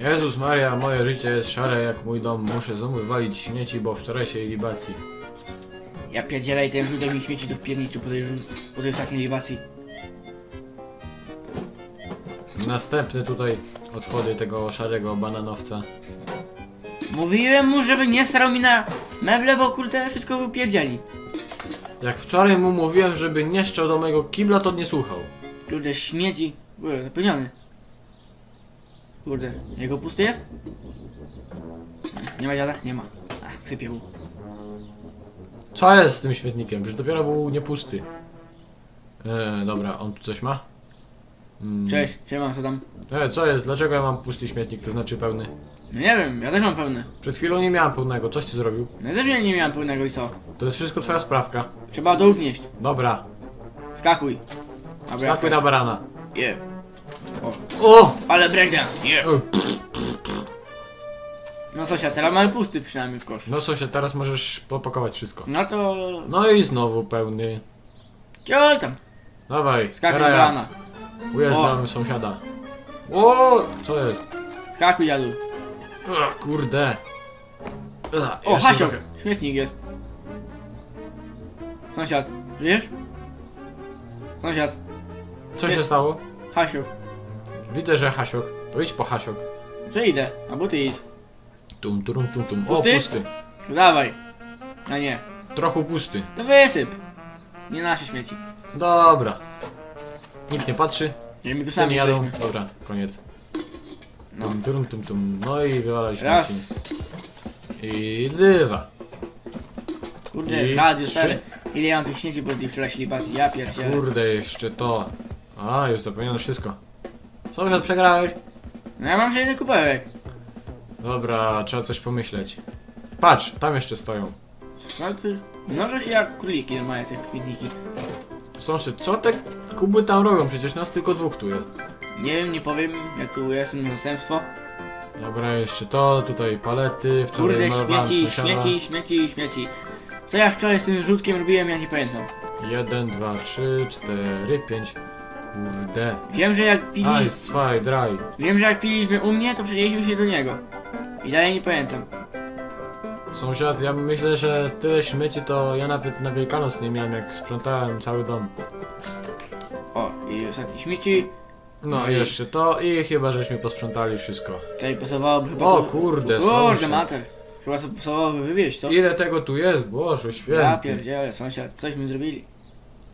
Jezus Maria, moje życie jest szare jak mój dom. Muszę znowu walić śmieci, bo wczorajszej libacji. Ja pierdzielę i ten żółtek mi śmieci do wpierniczy po tej, żu- po tej ostatniej libacji. Następny tutaj odchody tego szarego bananowca. Mówiłem mu, żeby nie srał mi na meble, bo kurde wszystko wypierdzieli. Jak wczoraj mu mówiłem, żeby nie szczał do mojego kibla, to nie słuchał. Kurde, śmieci. Były zapełniony. Kurde, jego pusty jest? Nie ma dziada? Nie ma. Ach, sypie mu. Co jest z tym śmietnikiem? Przecież dopiero był niepusty. Eee, dobra, on tu coś ma? Mm. Cześć, siema, co tam? E, co jest? Dlaczego ja mam pusty śmietnik, to znaczy pełny? No nie wiem, ja też mam pełny. Przed chwilą nie miałem pełnego, coś ty zrobił? No ja też nie miałem pełnego i co? To jest wszystko twoja sprawka. Trzeba to unieść. Dobra, Skakuj. Dobra, skakuj na barana. Yeah. O! Ale breakdance, yeah. O! No sąsiad, teraz mamy pusty przynajmniej kosz. No sąsiad, teraz możesz popakować wszystko. No to... No i znowu pełny. Ciol tam. Dawaj, Skakuj teraz ja. brana. Ujeżdżamy sąsiada. O! Co jest? Skakuj jadu. Ach, kurde. Ach, O, jeszcze Hasio, trochę. śmietnik jest. Sąsiad, żyjesz? Sąsiad, Co się stało? Hasio, Widzę, że Hasiok. To idź po Hasiok. co idę? Albo ty idź. Tum, tum, tum, tum. O, Pusty? pusty. Dawaj. A nie, Trochę pusty. to wysyp. Nie nasze śmieci. Dobra. Nikt nie patrzy. Nie, my tu Sami jadą. jesteśmy. Dobra, koniec. No. Tum, tum, tum, tum. No i wywalaj śmieci. Raz, I dwa. kurde, I radio trzy. stary. Ile ja mam tych śmieci po tej wczorajszej libacji? Ja pierdzielę. Kurde, jeszcze to. A, już zapomniano wszystko. Sąsiad, przegrałeś? No ja mam jeszcze jeden kubełek. Dobra, trzeba coś pomyśleć. Patrz, tam jeszcze stoją. No to mnożą się jak króliki normalnie te kwietniki. Sąsiad, co te kuby tam robią? Przecież nas tylko dwóch tu jest. Nie wiem, nie powiem, jak tu jestem zastępstwo. Dobra, jeszcze to, tutaj palety, wczoraj Kurde, malowałem śmieci, sąsiada. śmieci, śmieci, śmieci. Co ja wczoraj z tym rzutkiem robiłem, ja nie pamiętam. Jeden, dwa, trzy, cztery, pięć. Kurde. Wiem, że jak pili... Ice, zwei, drei. Wiem, że jak piliśmy u mnie, to przenieśliśmy się do niego. I dalej nie pamiętam. Sąsiad, ja myślę, że tyle śmieci to ja nawet na Wielkanoc nie miałem, jak sprzątałem cały dom. O, i ostatnie śmieci. No No i jeszcze to i chyba żeśmy posprzątali wszystko. Tutaj pasowałoby chyba... O to- kurde, Kurde, sąsiad. mater. Chyba sobie pasowałoby wywieźć, co? Ile tego tu jest, Boże Ja święty. pierdzielę, sąsiad, cośmy zrobili.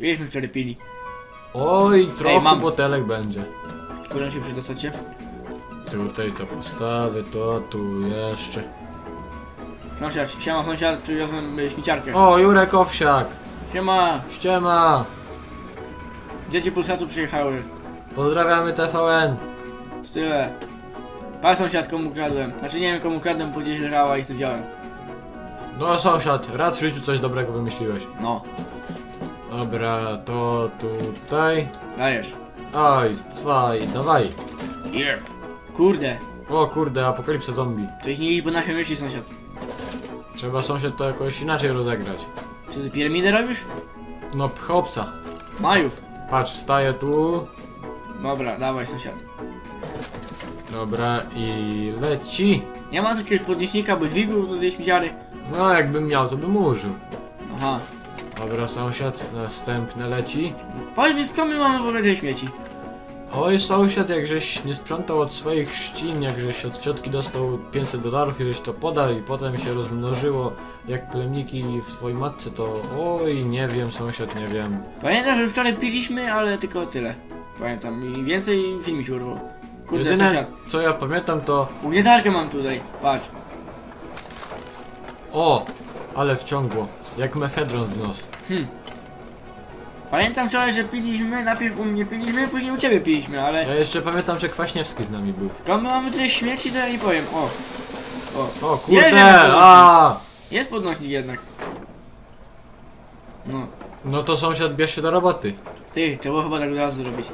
Ileśmy wczoraj pili. Oj, trochę mam- butelek będzie. Kurde, się przydostać się. Tutaj to postawię, to tu jeszcze. Sąsiad, siema sąsiad, przywiozłem y, śmieciarkę. O, Jurek Owsiak. Siema, Ściema. dzieci Pulsatu przyjechały. Pozdrawiamy TVN. Tyle. Pa sąsiad, komu kradłem. Znaczy nie wiem komu kradłem, gdzieś leżała i sobie wziąłem. No sąsiad, raz w życiu coś dobrego wymyśliłeś. No, Dobra, to tutaj. dajesz. Oj, zwei, dawaj. Yeah. Kurde, O kurde, apokalipsa zombie. coś nie iść, bo na się myśli sąsiad. Trzeba sąsiad to jakoś inaczej rozegrać. Czy ty piramidę robisz? No pchopsa. Majów. Patrz, wstaję tu. Dobra, dawaj sąsiad. Dobra i leci. Nie ma jakiegoś podnieśnika, bo dźwigu do tej śmieciary? No jakbym miał, to bym użył. Aha. Dobra, sąsiad, następne leci. Powiedz mi, skąd my mamy w ogóle te śmieci? Oj, sąsiad, jak żeś nie sprzątał od swoich trzcin, jak żeś od ciotki dostał 500 dolarów i żeś to podał i potem się rozmnożyło jak plemniki w twojej matce, to oj, nie wiem, sąsiad, nie wiem. Pamiętam, że wczoraj piliśmy, ale tylko tyle. Pamiętam i więcej film się urwał. Kurde, Jedyne, sąsiad. co ja pamiętam, to Ugniatarkę mam tutaj, patrz. o, ale wciągło, jak mefedron w nos. Hm. Pamiętam wczoraj, że piliśmy, najpierw u mnie piliśmy, później u ciebie piliśmy, ale... Ja jeszcze pamiętam, że Kwaśniewski z nami był. Skąd my mamy tyle śmieci, to ja nie powiem. O. O. O kurde, podnośnik. a! Jest podnośnik jednak. No. No to sąsiad bierz się do roboty. Ty, trzeba chyba tak od razu zrobić.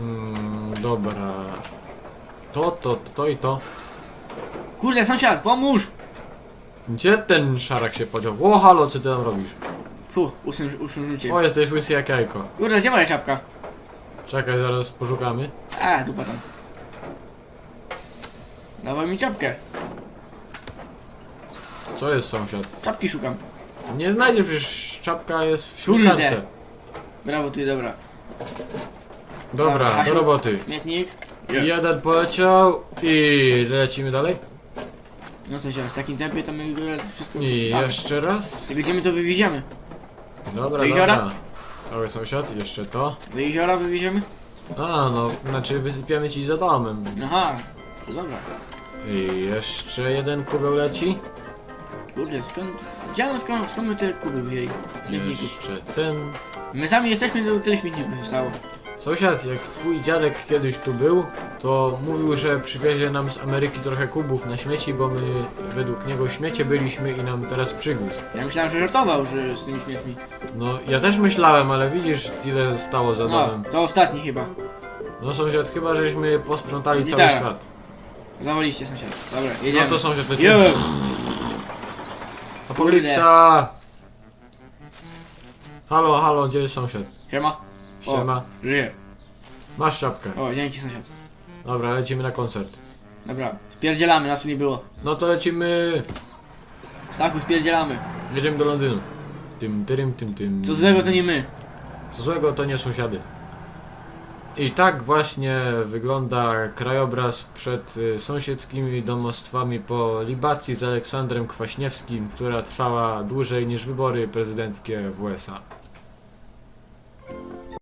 Mm, dobra. To, to, to i to. Kurde, sąsiad, pomóż! Gdzie ten szarak się podział? O, halo, co ty tam robisz? Puh, usun, usun rzucie. O, jesteś łysy jak jajko. Kurde, gdzie moja czapka? Czekaj, zaraz poszukamy. A, dupa tam. Dawaj mi czapkę. Co jest sąsiad? Czapki szukam. Nie znajdziesz, przecież czapka jest w Kurde. Brawo ty, dobra. Dobra, Dobra, do Hasiu. roboty. Śmietnik. Jeden poleciał i lecimy dalej. No co się, w takim tempie to my wszystko... I Tak. jeszcze raz. Jak będziemy to wywieziemy. Dobra, Do jeziora? dobra. Cały sąsiad, jeszcze to. Do jeziora wywieziemy? A, no, znaczy wysypiamy ci za domem. Aha. To dobra. I jeszcze jeden kubeł leci. Kurde, skąd... Gdzie skąd, skąd my te kuby wzięli? Śmietników. Jeszcze ten. My sami jesteśmy, tyle śmietników zostało. Sąsiad, jak twój dziadek kiedyś tu był, to mówił, że przywiezie nam z Ameryki trochę kubów na śmieci, bo my według niego śmiecie byliśmy i nam teraz przywiózł. Ja myślałem, że żartował, że z tymi śmietmi. No, ja też myślałem, ale widzisz, ile stało za No, domem. to ostatni chyba. No sąsiad, chyba żeśmy posprzątali cały tak. świat. Zawaliście sąsiad. Dobra, jedziemy. No to sąsiad, lecimy. Jedziemy. Apokalipsa! Halo, halo, gdzie jest sąsiad? Siema. Siema. Żyję. Masz szapkę. O, dzięki sąsiad. Dobra, lecimy na koncert. Dobra, spierdzielamy, nas tu nie było. No to lecimy. Stachu, spierdzielamy. Jedziemy do Londynu. Tym, tym, tym, tym. Co złego to nie my. Co złego to nie sąsiady. I tak właśnie wygląda krajobraz przed y, sąsiedzkimi domostwami po libacji z Aleksandrem Kwaśniewskim, która trwała dłużej niż wybory prezydenckie w USA.